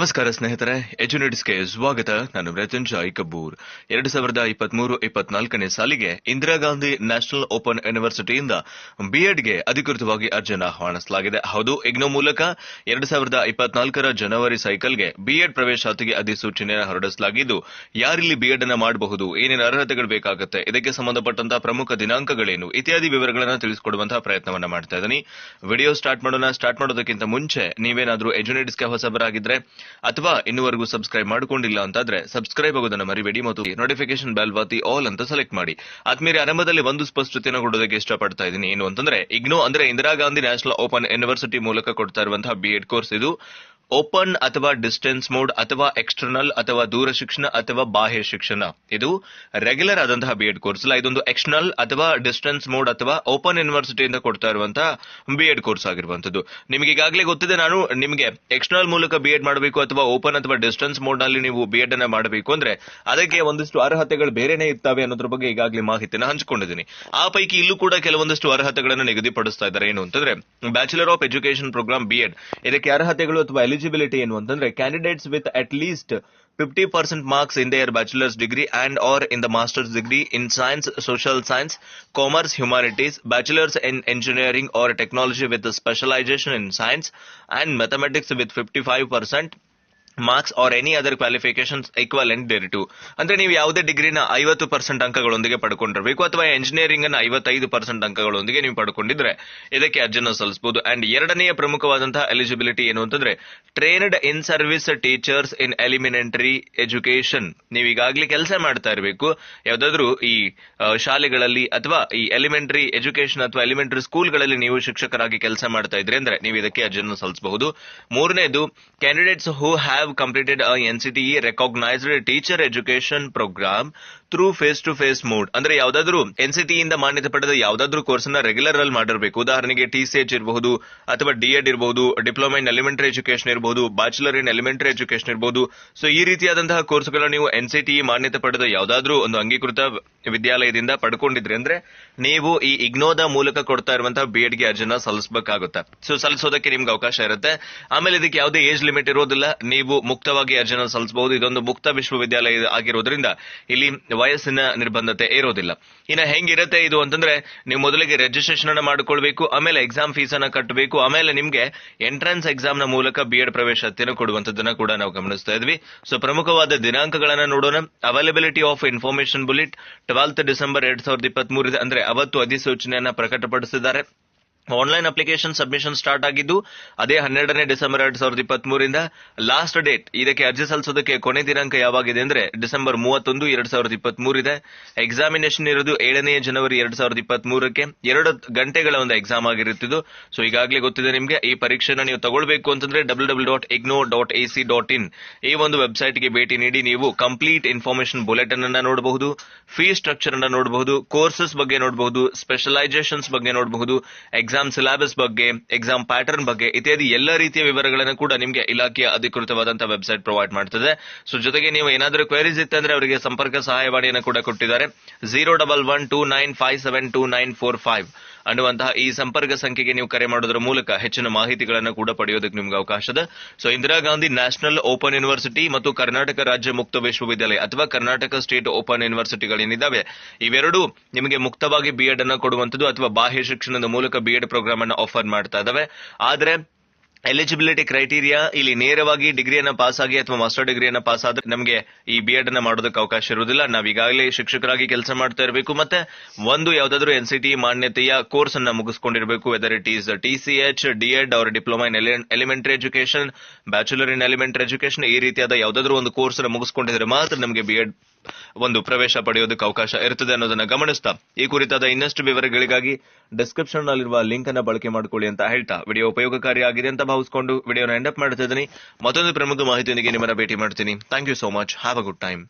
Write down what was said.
ನಮಸ್ಕಾರ ಸ್ನೇಹಿತರೆ, ಎಜುನಿಟ್ಸ್ಗೆ ಸ್ವಾಗತ. ನಾನು ಮೃತ್ಯುಂಜಯ್ ಕಬ್ಬೂರ್. ಎರಡು ಸಾವಿರದ ಇಪ್ಪತ್ಮೂರು, ಇಪ್ಪತ್ನಾಲ್ಕನೇ ಸಾಲಿಗೆ ಇಂದಿರಾ ಗಾಂಧಿ ನ್ಯಾಷನಲ್ ಓಪನ್ ಯೂನಿವರ್ಸಿಟಿಯಿಂದ ಬಿಎಡ್ಗೆ ಅಧಿಕೃತವಾಗಿ ಅರ್ಜಿಯನ್ನು ಆಹ್ವಾನಿಸಲಾಗಿದೆ. ಹೌದು, ಇಗ್ನೋ ಮೂಲಕ ಎರಡು ಸಾವಿರದ ಇಪ್ಪತ್ನಾಲ್ಕರ ಜನವರಿ ಸೈಕಲ್ಗೆ ಬಿಎಡ್ ಪ್ರವೇಶಾತಿಗೆ ಅಧಿಸೂಚನೆ ಹೊರಡಿಸಲಾಗಿದ್ದು, ಯಾರಿಲ್ಲಿ ಬಿಎಡ್ ಅನ್ನು ಮಾಡಬಹುದು, ಏನೇನು ಅರ್ಹತೆಗಳು ಬೇಕಾಗುತ್ತೆ, ಇದಕ್ಕೆ ಸಂಬಂಧಪಟ್ಟಂತಹ ಪ್ರಮುಖ ದಿನಾಂಕಗಳೇನು, ಇತ್ಯಾದಿ ವಿವರಗಳನ್ನು ತಿಳಿಸಿಕೊಡುವಂತಹ ಪ್ರಯತ್ನವನ್ನು ಮಾಡ್ತಾ ಇದ್ದೀನಿ. ವಿಡಿಯೋ ಸ್ಟಾರ್ಟ್ ಮಾಡೋಣ. ಸ್ಟಾರ್ಟ್ ಮಾಡೋದಕ್ಕಿಂತ ಮುಂಚೆ ನೀವೇನಾದರೂ ಎಜುನೇಟಿಸ್ಗೆ ಹೊಸಬರಾಗಿದ್ರೆ ಅಥವಾ ಇನ್ನುವರೆಗೂ ಸಬ್ಸ್ಕ್ರೈಬ್ ಮಾಡಿಕೊಂಡಿಲ್ಲ ಅಂತಾದ್ರೆ ಸಬ್ಸ್ಕ್ರೈಬ್ ಆಗೋದನ್ನ ಮರಿಬೇಡಿ ಮತ್ತು ನೋಟಿಫಿಕೇಶನ್ ಬೆಲ್ ಬಾತಿ ಆಲ್ ಅಂತ ಸೆಲೆಕ್ಟ್ ಮಾಡಿ. ಆದ್ಮೇಲೆ ಆರಂಭದಲ್ಲಿ ಒಂದು ಸ್ಪಷ್ಟತೆಯನ್ನು ಕೊಡೋದಕ್ಕೆ ಇಷ್ಟಪಡ್ತಾ ಇದ್ದೀನಿ. ಏನು ಅಂತಂದ್ರೆ, ಇಗ್ನೋ ಅಂದ್ರೆ Indira Gandhi national open university ಮೂಲಕ ಕೊಡ್ತಾ ಇರುವಂತಹ ಬಿ ಎಡ್ ಕೋರ್ಸ್ ಇದು. ಓಪನ್ ಅಥವಾ ಡಿಸ್ಟೆನ್ಸ್ ಮೋಡ್ ಅಥವಾ ಎಕ್ಸ್ಟರ್ನಲ್ ಅಥವಾ ದೂರ ಶಿಕ್ಷಣ ಅಥವಾ ಬಾಹ್ಯ ಶಿಕ್ಷಣ. ಇದು ರೆಗ್ಯುಲರ್ ಆದಂತಹ ಬಿ ಎಡ್ ಕೋರ್ಸ್ ಅಲ್ಲ, ಇದೊಂದು ಎಕ್ಸ್ಟರ್ನಲ್ ಅಥವಾ ಡಿಸ್ಟೆನ್ಸ್ ಮೋಡ್ ಅಥವಾ ಓಪನ್ ಯೂನಿವರ್ಸಿಟಿಯಿಂದ ಕೊಡ್ತಾ ಇರುವಂತಹ ಬಿ ಎಡ್ ಕೋರ್ಸ್ ಆಗಿರುವಂತದ್ದು ನಿಮಗೆ ಈಗಾಗಲೇ ಗೊತ್ತಿದೆ, ನಾನು ನಿಮಗೆ ಎಕ್ಸ್ಟರ್ನಲ್ ಮೂಲಕ ಬಿ ಎಡ್ ಮಾಡಬೇಕು ಅಥವಾ ಓಪನ್ ಅಥವಾ ಡಿಸ್ಟೆನ್ಸ್ ಮೋಡ್ನಲ್ಲಿ ನೀವು ಬಿ ಎಡ್ ಅನ್ನ ಮಾಡಬೇಕು ಅಂದ್ರೆ ಅದಕ್ಕೆ ಒಂದಿಷ್ಟು ಅರ್ಹತೆಗಳು ಬೇರೆನೇ ಇರ್ತವೆ ಅನ್ನೋದ್ರ ಬಗ್ಗೆ ಈಗಾಗಲೇ ಮಾಹಿತಿನ ಹಂಚಿಕೊಂಡಿದ್ದೀನಿ. ಆ ಪೈಕಿ ಇಲ್ಲೂ ಕೂಡ ಕೆಲವೊಂದಿಷ್ಟು ಅರ್ಹತೆಗಳನ್ನು ನಿಗದಿಪಡಿಸ್ತಾ ಇದ್ದಾರೆ. ಏನು ಅಂತಂದ್ರೆ bachelor of education programme B Ed ಇದಕ್ಕೆ ಅರ್ಹತೆಗಳು ಅಥವಾ ಎಲಿಜಿಬಿಲಿಟಿ ಏನು ಅಂತಂದ್ರೆ candidates with at least fifty percent marks in their bachelor's degree and or in the master's degree in science social science commerce humanities bachelor's in engineering or technology with specialisation in science and mathematics with fifty five percent marks or any other qualifications equivalent thereto ಅಂದ್ರೆ ನೀವು ಯಾವುದೇ ಡಿಗ್ರಿನ ಐವತ್ತು percent ಅಂಕಗಳೊಂದಿಗೆ ಪಡ್ಕೊಂಡಿರಬೇಕು, ಅಥವಾ engineering ಅನ್ನ ಐವತ್ತೈದು percent ಅಂಕಗಳೊಂದಿಗೆ ನೀವು ಪಡ್ಕೊಂಡಿದ್ರೆ ಇದಕ್ಕೆ ಅರ್ಜಿನ ಸಲ್ಲಿಸಬಹುದು. ಅಂಡ್ ಎರಡನೆಯ ಪ್ರಮುಖವಾದಂತಹ ಎಲಿಜಿಬಿಲಿಟಿ ಏನು ಅಂತಂದ್ರೆ trained in service teachers in elementary education ನೀವು ಈಗಾಗಲೇ ಕೆಲಸ ಮಾಡ್ತಾ ಇರಬೇಕು. ಯಾವ್ದಾದ್ರು ಈ ಶಾಲೆಗಳಲ್ಲಿ ಅಥವಾ ಈ ಎಲಿಮೆಂಟರಿ ಎಜುಕೇಶನ್ ಅಥವಾ ಎಲಿಮೆಂಟರಿ ಸ್ಕೂಲ್ಗಳಲ್ಲಿ ನೀವು ಶಿಕ್ಷಕರಾಗಿ ಕೆಲಸ ಮಾಡ್ತಾ ಇದ್ರೆ ಅಂದ್ರೆ ನೀವು ಇದಕ್ಕೆ ಅರ್ಜಿಯನ್ನು ಸಲ್ಲಿಸಬಹುದು. ಮೂರನೇದು candidates who have have completed a NCTE recognized teacher education program through face to face mode ಅಂದ್ರೆ ಯಾವ್ದಾದ್ರು ಎನ್ ಸಿ ಇಂದ ಮಾನ್ಯತೆ ಪಡೆದ ಯಾವ್ದಾದ್ರು ಕೋರ್ಸ್ನ ರೆಗ್ಯುಲರ್ ಅಲ್ಲಿ ಮಾಡಿರಬೇಕು. ಉದಾಹರಣೆಗೆ ಟಿ ಸಿ ಎಚ್ ಇರಬಹುದು ಅಥವಾ ಡಿ ಎಡ್ ಇರಬಹುದು ಡಿಪ್ಲೊಮಾ ಇನ್ ಎಲಿಮೆಂಟರಿ ಎಜುಕೇಶನ್ ಇರಬಹುದು ಬ್ಯಾಚುಲರ್ ಇನ್ ಎಲಿಮೆಂಟರಿ ಎಜುಕೇಶನ್ ಇರಬಹುದು. ಸೊ ಈ ರೀತಿಯಾದಂತಹ ಕೋರ್ಸ್ಗಳನ್ನು ನೀವು ಎನ್ ಸಿ ಟಿ ಮಾನ್ಯತೆ ಪಡೆದ ಯಾವ್ದಾದ್ರು ಒಂದು ಅಂಗೀಕೃತ ವಿದ್ಯಾಲಯದಿಂದ ಪಡ್ಕೊಂಡಿದ್ರಿ ಅಂದ್ರೆ ನೀವು ಈ ಇಗ್ನೋದ ಮೂಲಕ ಕೊಡ್ತಾ ಇರುವಂತಹ ಬಿ ಎಡ್ಗೆ ಅರ್ಜಿನ ಸಲ್ಲಿಸಬೇಕಾಗುತ್ತೆ. ಸೊ ಸಲ್ಲಿಸೋದಕ್ಕೆ ನಿಮ್ಗೆ ಅವಕಾಶ ಇರುತ್ತೆ. ಆಮೇಲೆ ಇದಕ್ಕೆ ಯಾವುದೇ ಏಜ್ ಲಿಮಿಟ್ ಇರೋದಿಲ್ಲ. ನೀವು ಮುಕ್ತವಾಗಿ ಅರ್ಜಿನ ಸಲ್ಲಿಸಬಹುದು. ಇದೊಂದು ಮುಕ್ತ ವಿಶ್ವವಿದ್ಯಾಲಯ ಆಗಿರೋದ್ರಿಂದ ಇಲ್ಲಿ ವಯಸ್ಸಿನ ನಿರ್ಬಂಧತೆ ಇರೋದಿಲ್ಲ ಇನ್ನ ಹೆಂಗಿರುತ್ತೆ ಇದು ಅಂತಂದ್ರೆ ನೀವು ಮೊದಲಿಗೆ ರಿಜಿಸ್ಟ್ರೇಷನ್ ಅನ್ನ ಮಾಡ್ಕೊಳ್ಬೇಕು, ಆಮೇಲೆ ಎಕ್ಸಾಮ್ ಫೀಸ್ ಅನ್ನ ಕಟ್ಟಬೇಕು ಆಮೇಲೆ ನಿಮ್ಗೆ ಎಂಟ್ರೆನ್ಸ್ ಎಕ್ಸಾಮ್ನ ಮೂಲಕ ಬಿ ಎಡ್ ಪ್ರವೇಶಾತಿಯನ್ನು ಕೊಡುವಂತದ್ದನ್ನ ಕೂಡ ನಾವು ಗಮನಿಸ್ತಾ ಇದ್ವಿ. ಸೊ ಪ್ರಮುಖವಾದ ದಿನಾಂಕಗಳನ್ನ ನೋಡೋಣ. Availability of information bulletin twelfth December ಎರಡ್ ಸಾವಿರದ ಇಪ್ಪತ್ತ್ ಮೂರಿದೆ ಅಂದ್ರೆ ಅವತ್ತು ಅಧಿಸೂಚನೆಯನ್ನ ಪ್ರಕಟಪಡಿಸಿದ್ದಾರೆ. ಆನ್ಲೈನ್ ಅಪ್ಲಿಕೇಶನ್ ಸಬ್ಮಿಷನ್ ಸ್ಟಾರ್ಟ್ ಆಗಿದ್ದು, ಅದೇ ಹನ್ನೆರಡನೇ ಡಿಸೆಂಬರ್ ಎರಡ್ ಸಾವಿರದ ಇಪ್ಪತ್ತ್ ಮೂರಿಂದ ಲಾಸ್ಟ್ ಡೇಟ್ ಇದಕ್ಕೆ ಅರ್ಜಿ ಸಲ್ಲಿಸೋದಕ್ಕೆ ಕೊನೆ ದಿನಾಂಕ ಯಾವಾಗಿದೆ ಅಂದ್ರೆ ಡಿಸೆಂಬರ್ ಮೂವತ್ತೊಂದು ಎರಡ್ ಸಾವಿರದ ಇಪ್ಪತ್ತ್ ಮೂರಿದೆ ಎಕ್ಸಾಮಿನೇಷನ್ ಇರೋದು ಏಳನೇ ಜನವರಿ ಎರಡ್ ಸಾವಿರದ ಇಪ್ಪತ್ತ್ ಮೂರಕ್ಕೆ ಎರಡು ಗಂಟೆಗಳ ಒಂದು ಎಕ್ಸಾಮ್ ಆಗಿರುತ್ತಿದ್ದು ಸೊ ಈಗಾಗಲೇ ಗೊತ್ತಿದೆ ನಿಮಗೆ, ಈ ಪರೀಕ್ಷೆನ ನೀವು ತಗೊಳ್ಬೇಕು ಅಂತಂದ್ರೆ W W dot IGNOU dot A C dot in ಈ ಒಂದು ವೆಬ್ಸೈಟ್ಗೆ ಭೇಟಿ ನೀಡಿ, ನೀವು ಕಂಪ್ಲೀಟ್ ಇನ್ಫಾರ್ಮೇಶನ್ ಬುಲೆಟಿನ್ ಅನ್ನ ನೋಡಬಹುದು ಫೀ ಸ್ಟ್ರಕ್ಚರ್ ಅನ್ನ ನೋಡಬಹುದು ಕೋರ್ಸಸ್ ಬಗ್ಗೆ ನೋಡಬಹುದು ಸ್ಪೆಷಲೈಸೇಷನ್ಸ್ ಬಗ್ಗೆ ನೋಡಬಹುದು ಎಕ್ಸಾಮ್ ಸಿಲೆಬಸ್ ಬಗ್ಗೆ ಎಕ್ಸಾಮ್ ಪ್ಯಾಟರ್ನ್ ಬಗ್ಗೆ ಇತ್ಯಾದಿ ಎಲ್ಲ ರೀತಿಯ ವಿವರಗಳನ್ನು ಕೂಡ ನಿಮಗೆ ಇಲಾಖೆಯ ಅಧಿಕೃತವಾದಂತಹ ವೆಬ್ಸೈಟ್ ಪ್ರೊವೈಡ್ ಮಾಡ್ತದೆ. ಸೊ ಜೊತೆಗೆ ನೀವು ಏನಾದರೂ ಕ್ವೆರೀಸ್ ಇತ್ತಂದ್ರೆ ಅವರಿಗೆ ಸಂಪರ್ಕ ಸಹಾಯವಾಣಿಯನ್ನು ಕೂಡ ಕೊಟ್ಟಿದ್ದಾರೆ. Zero double one two nine five seven two nine four five ಅನ್ನುವಂತಹ ಈ ಸಂಪರ್ಕ ಸಂಖ್ಯೆಗೆ ನೀವು ಕರೆ ಮಾಡೋದ್ರ ಮೂಲಕ ಹೆಚ್ಚಿನ ಮಾಹಿತಿಗಳನ್ನು ಕೂಡ ಪಡೆಯೋದಕ್ಕೆ ನಿಮ್ಗೆ ಅವಕಾಶ ಇದೆ so Indira Gandhi national open university ಮತ್ತು ಕರ್ನಾಟಕ ರಾಜ್ಯ ಮುಕ್ತ ವಿಶ್ವವಿದ್ಯಾಲಯ ಅಥವಾ ಕರ್ನಾಟಕ ಸ್ಟೇಟ್ ಓಪನ್ ಯೂನಿವರ್ಸಿಟಿಗಳೇನಿದ್ದಾವೆ, ಇವೆರಡೂ ನಿಮಗೆ ಮುಕ್ತವಾಗಿ ಬಿ ಅನ್ನು ಅನ್ನ ಕೊಡುವಂತದ್ದು ಅಥವಾ ಬಾಹ್ಯ ಶಿಕ್ಷಣದ ಮೂಲಕ ಬಿ ಎಡ್ ಪ್ರೋಗ್ರಾಮ್ ಅನ್ನು ಆಫರ್ ಮಾಡ್ತಾ ಇದ್ದಾವೆ. ಆದ್ರೆ ಎಲಿಜಿಬಿಲಿಟಿ ಕ್ರೈಟೀರಿಯಾ ಇಲ್ಲಿ ನೇರವಾಗಿ ಡಿಗ್ರಿಯನ್ನ ಪಾಸ್ ಆಗಿ ಅಥವಾ ಮಾಸ್ಟರ್ ಡಿಗ್ರಿಯನ್ನು ಪಾಸ್ ಆದ್ರೆ ನಮಗೆ ಈ ಬಿ ಎಡ್ ಅನ್ನ ಮಾಡೋದಕ್ಕೆ ಅವಕಾಶ ಇರುವುದಿಲ್ಲ. ನಾವು ಈಗಾಗಲೇ ಶಿಕ್ಷಕರಾಗಿ ಕೆಲಸ ಮಾಡ್ತಾ ಇರಬೇಕು. ಮತ್ತೆ ಒಂದು ಯಾವ್ದಾದ್ರು ಎನ್ ಸಿ ಮಾನ್ಯತೆಯ ಕೋರ್ಸ್ ಅನ್ನ ಮುಗಿಸ್ಕೊಂಡಿರಬೇಕು whether it is T C H D Ed or diploma in elementary education bachelor in elementary education ಈ ರೀತಿಯಾದ ಯಾವ್ದಾದ್ರು ಒಂದು ಕೋರ್ಸ್ ಅನ್ನ ಮುಗಿಸ್ಕೊಂಡಿದ್ರೆ ಮಾತ್ರ ನಮಗೆ ಬಿ ಎಡ್ ಒಂದು ಪ್ರವೇಶ ಪಡೆಯೋದಕ್ಕೆ ಅವಕಾಶ ಇರುತ್ತದೆ ಅನ್ನೋದನ್ನ ಗಮನಿಸ್ತಾ. ಈ ಕುರಿತಾದ ಇನ್ನಷ್ಟು ವಿವರಗಳಿಗಾಗಿ ಡಿಸ್ಕ್ರಿಪ್ಷನ್ ನಲ್ಲಿರುವ ಲಿಂಕ್ ಅನ್ನ ಬಳಕೆ ಮಾಡಿಕೊಳ್ಳಿ ಅಂತ ಹೇಳ್ತಾ. ವಿಡಿಯೋ ಉಪಯೋಗಕಾರಿಯಾಗಿದೆ ಅಂತ ಭಾವಿಸಿಕೊಂಡು ವಿಡಿಯೋನ ಎಂಡ್ ಅಪ್ ಮಾಡ್ತಾ ಇದ್ದೀನಿ. ಮತ್ತೊಂದು ಪ್ರಮುಖ ಮಾಹಿತಿಯೊಂದಿಗೆ ನಿಮ್ಮನ್ನ ಭೇಟಿ ಮಾಡ್ತೀನಿ. Thank you so much have a good time